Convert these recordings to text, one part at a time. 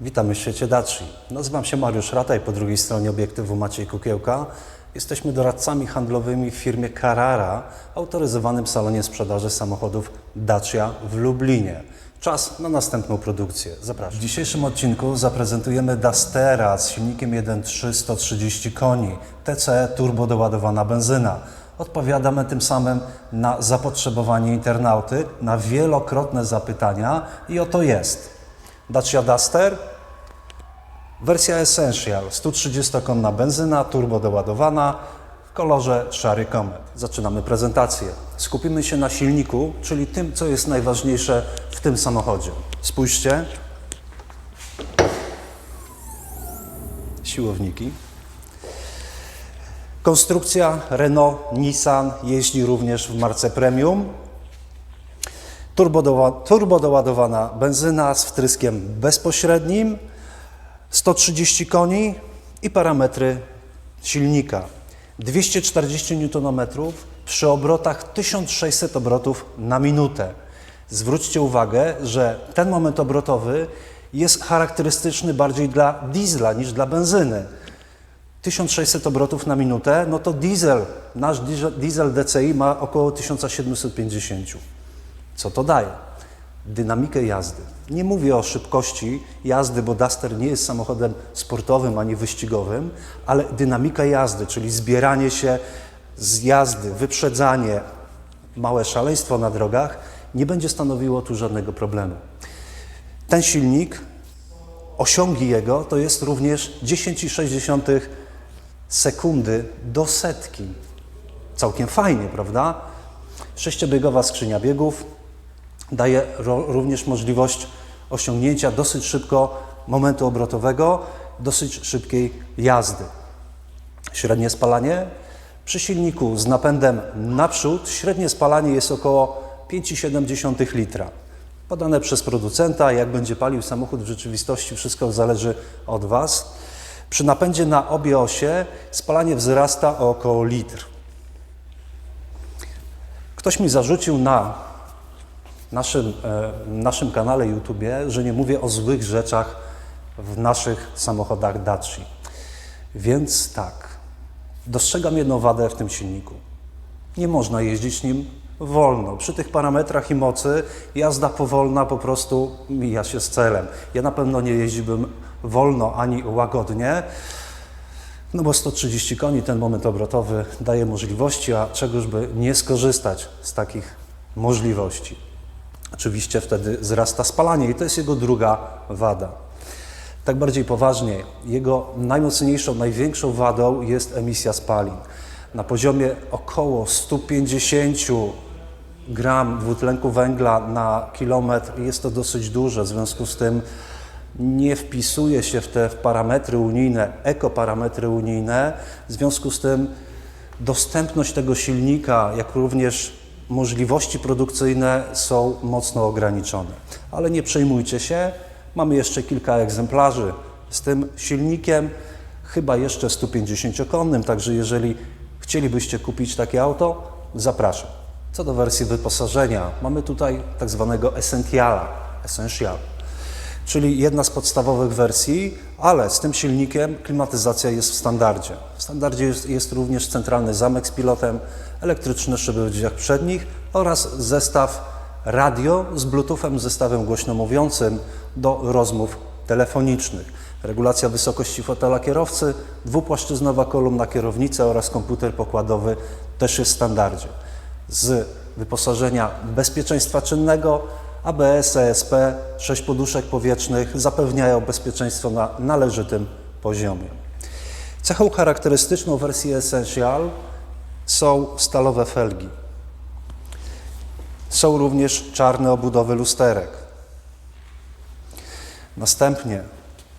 Witamy w świecie Daci. Nazywam się Mariusz Rataj, po drugiej stronie obiektywu Maciej Kukiełka. Jesteśmy doradcami handlowymi w firmie Carrara, autoryzowanym salonie sprzedaży samochodów Dacia w Lublinie. Czas na następną produkcję. Zapraszam. W dzisiejszym odcinku zaprezentujemy Dustera z silnikiem 1.3 130 koni, TCE turbo doładowana benzyna. Odpowiadamy tym samym na zapotrzebowanie internauty, na wielokrotne zapytania i oto jest. Dacia Duster, wersja Essential, 130-konna benzyna, turbo doładowana, w kolorze szary komet. Zaczynamy prezentację. Skupimy się na silniku, czyli tym, co jest najważniejsze w tym samochodzie. Spójrzcie. Siłowniki. Konstrukcja Renault, Nissan jeździ również w marce premium. Turbo, doła- turbo doładowana benzyna z wtryskiem bezpośrednim, 130 koni i parametry silnika. 240 Nm przy obrotach 1600 obrotów na minutę. Zwróćcie uwagę, że ten moment obrotowy jest charakterystyczny bardziej dla diesla niż dla benzyny. 1600 obrotów na minutę, no to diesel, nasz diesel DCI ma około 1750. Co to daje? Dynamikę jazdy. Nie mówię o szybkości jazdy, bo Duster nie jest samochodem sportowym ani wyścigowym, ale dynamika jazdy, czyli zbieranie się z jazdy, wyprzedzanie, małe szaleństwo na drogach, nie będzie stanowiło tu żadnego problemu. Ten silnik, osiągi jego to jest również 10,6 sekundy do setki. Całkiem fajnie, prawda? Sześciobiegowa skrzynia biegów daje również możliwość osiągnięcia dosyć szybko momentu obrotowego, dosyć szybkiej jazdy. Średnie spalanie przy silniku z napędem naprzód, średnie spalanie jest około 5,7 litra. Podane przez producenta, jak będzie palił samochód w rzeczywistości, wszystko zależy od Was. Przy napędzie na obie osie spalanie wzrasta o około litr. Ktoś mi zarzucił na naszym, e, naszym kanale YouTube, że nie mówię o złych rzeczach w naszych samochodach Daci. Więc tak, dostrzegam jedną wadę w tym silniku. Nie można jeździć nim wolno. Przy tych parametrach i mocy jazda powolna po prostu mija się z celem. Ja na pewno nie jeździłbym wolno ani łagodnie, no bo 130 koni, ten moment obrotowy daje możliwości, a czegoż by nie skorzystać z takich możliwości. Oczywiście wtedy wzrasta spalanie i to jest jego druga wada. Tak bardziej poważnie, jego najmocniejszą, największą wadą jest emisja spalin. Na poziomie około 150 gram dwutlenku węgla na kilometr jest to dosyć dużo, w związku z tym nie wpisuje się w te parametry unijne, ekoparametry unijne, w związku z tym dostępność tego silnika, jak również możliwości produkcyjne są mocno ograniczone. Ale nie przejmujcie się, mamy jeszcze kilka egzemplarzy z tym silnikiem, chyba jeszcze 150-konnym, także jeżeli chcielibyście kupić takie auto, zapraszam. Co do wersji wyposażenia, mamy tutaj tak zwanego Essentiala, Essential, czyli jedna z podstawowych wersji, ale z tym silnikiem klimatyzacja jest w standardzie. Standardzie jest, jest również centralny zamek z pilotem, elektryczne szyby w drzwiach przednich oraz zestaw radio z bluetoothem, zestawem głośnomówiącym do rozmów telefonicznych. Regulacja wysokości fotela kierowcy, dwupłaszczyznowa kolumna kierownicy oraz komputer pokładowy też jest w standardzie. Z wyposażenia bezpieczeństwa czynnego ABS, ESP, 6 poduszek powietrznych zapewniają bezpieczeństwo na należytym poziomie. Cechą charakterystyczną wersji Essential są stalowe felgi. Są również czarne obudowy lusterek. Następnie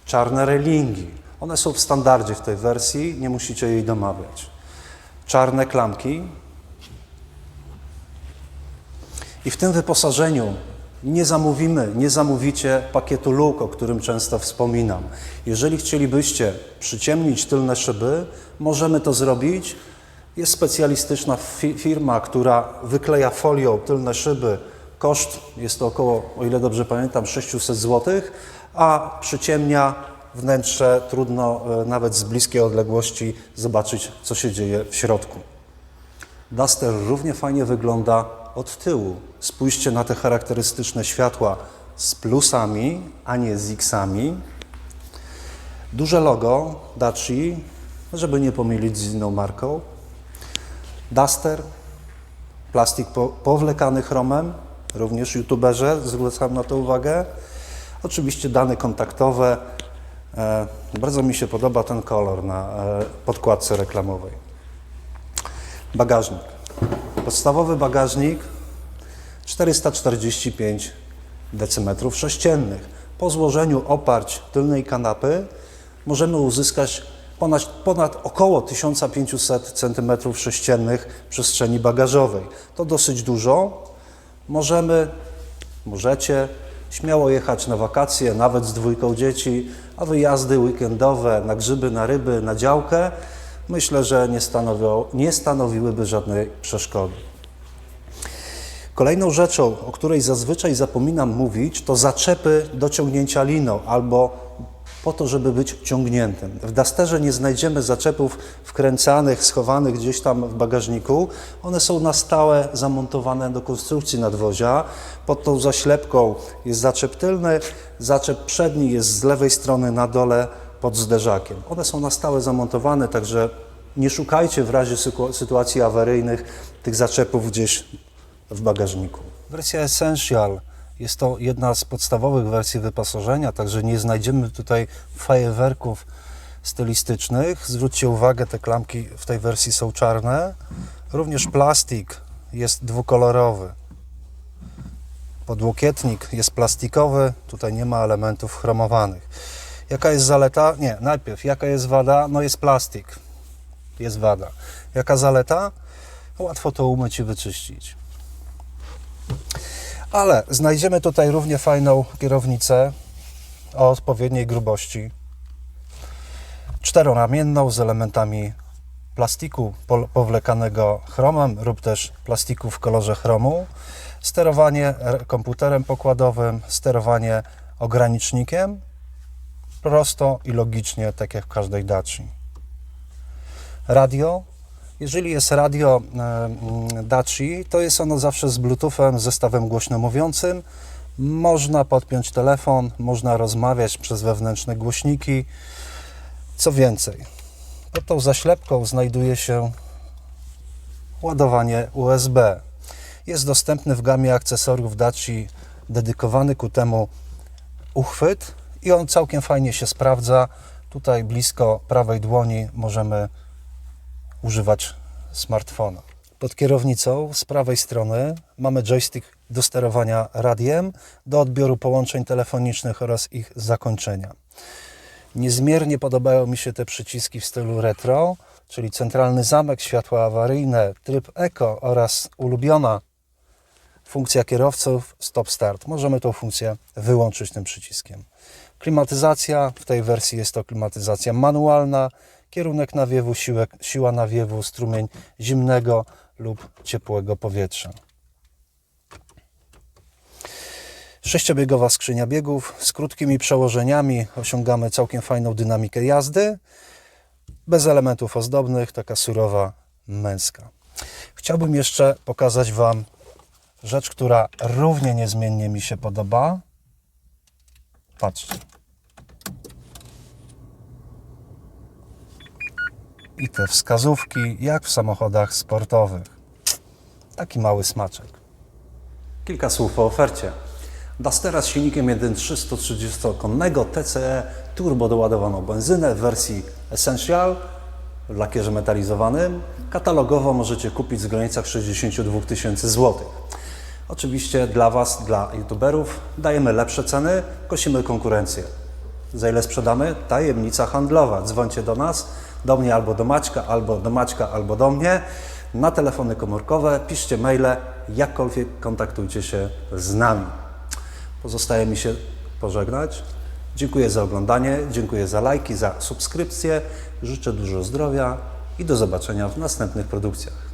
czarne relingi. One są w standardzie w tej wersji, nie musicie jej domawiać. Czarne klamki. I w tym wyposażeniu nie zamówimy, nie zamówicie pakietu luk, o którym często wspominam. Jeżeli chcielibyście przyciemnić tylne szyby, możemy to zrobić. Jest specjalistyczna fi- firma, która wykleja folią tylne szyby. Koszt jest to około, o ile dobrze pamiętam, 600 zł, a przyciemnia wnętrze, trudno e, nawet z bliskiej odległości zobaczyć, co się dzieje w środku. Duster równie fajnie wygląda od tyłu. Spójrzcie na te charakterystyczne światła z plusami, a nie z X-ami. Duże logo Daci, żeby nie pomylić z inną marką. Duster, plastik po, powlekany chromem, również youtuberzy zwracam na to uwagę. Oczywiście dane kontaktowe. E, bardzo mi się podoba ten kolor na e, podkładce reklamowej. Bagażnik. Podstawowy bagażnik 445 decymetrów sześciennych. Po złożeniu oparć tylnej kanapy możemy uzyskać ponad, ponad około 1500 cm sześciennych przestrzeni bagażowej. To dosyć dużo. Możemy, możecie śmiało jechać na wakacje, nawet z dwójką dzieci, a wyjazdy weekendowe na grzyby, na ryby, na działkę myślę, że nie, nie stanowiłyby żadnej przeszkody. Kolejną rzeczą, o której zazwyczaj zapominam mówić, to zaczepy do ciągnięcia liną albo po to, żeby być ciągniętym. W Dusterze nie znajdziemy zaczepów wkręcanych, schowanych gdzieś tam w bagażniku. One są na stałe zamontowane do konstrukcji nadwozia. Pod tą zaślepką jest zaczep tylny, zaczep przedni jest z lewej strony na dole pod zderzakiem. One są na stałe zamontowane, także nie szukajcie w razie sytuacji awaryjnych tych zaczepów gdzieś w bagażniku. Wersja Essential jest to jedna z podstawowych wersji wyposażenia, także nie znajdziemy tutaj fajerwerków stylistycznych. Zwróćcie uwagę, te klamki w tej wersji są czarne. Również plastik jest dwukolorowy. Podłokietnik jest plastikowy, tutaj nie ma elementów chromowanych. Jaka jest zaleta? Nie, najpierw, jaka jest wada? No jest plastik, jest wada. Jaka zaleta? Łatwo to umyć i wyczyścić. Ale znajdziemy tutaj równie fajną kierownicę o odpowiedniej grubości. Czteroramienną z elementami plastiku powlekanego chromem lub też plastiku w kolorze chromu. Sterowanie komputerem pokładowym, sterowanie ogranicznikiem. Prosto i logicznie, tak jak w każdej Daci. Radio jeżeli jest radio e, mm, Daci, to jest ono zawsze z Bluetoothem, zestawem głośno mówiącym. Można podpiąć telefon, można rozmawiać przez wewnętrzne głośniki. Co więcej, pod tą zaślepką znajduje się ładowanie USB. Jest dostępny w gamie akcesoriów Daci dedykowany ku temu uchwyt i on całkiem fajnie się sprawdza. Tutaj blisko prawej dłoni możemy używać smartfona. Pod kierownicą z prawej strony mamy joystick do sterowania radiem, do odbioru połączeń telefonicznych oraz ich zakończenia. Niezmiernie podobają mi się te przyciski w stylu retro, czyli centralny zamek, światła awaryjne, tryb eco oraz ulubiona funkcja kierowców stop-start. Możemy tą funkcję wyłączyć tym przyciskiem. Klimatyzacja, w tej wersji jest to klimatyzacja manualna, kierunek nawiewu, siłek, siła nawiewu, strumień zimnego lub ciepłego powietrza. Sześciobiegowa skrzynia biegów z krótkimi przełożeniami osiągamy całkiem fajną dynamikę jazdy. Bez elementów ozdobnych, taka surowa męska. Chciałbym jeszcze pokazać Wam rzecz, która równie niezmiennie mi się podoba. Patrzcie. I te wskazówki, jak w samochodach sportowych. Taki mały smaczek. Kilka słów o ofercie. Dustera z silnikiem 1.3 130-konnego TCE turbo doładowaną benzynę w wersji Essential w lakierze metalizowanym. Katalogowo możecie kupić w granicach 62 tysięcy złotych. Oczywiście dla Was, dla youtuberów dajemy lepsze ceny, kosimy konkurencję. Za ile sprzedamy? Tajemnica handlowa. Dzwońcie do nas, do mnie albo do Maćka, albo do Maćka, albo do mnie na telefony komórkowe, piszcie maile, jakkolwiek kontaktujcie się z nami. Pozostaje mi się pożegnać. Dziękuję za oglądanie, dziękuję za lajki, za subskrypcję. Życzę dużo zdrowia i do zobaczenia w następnych produkcjach.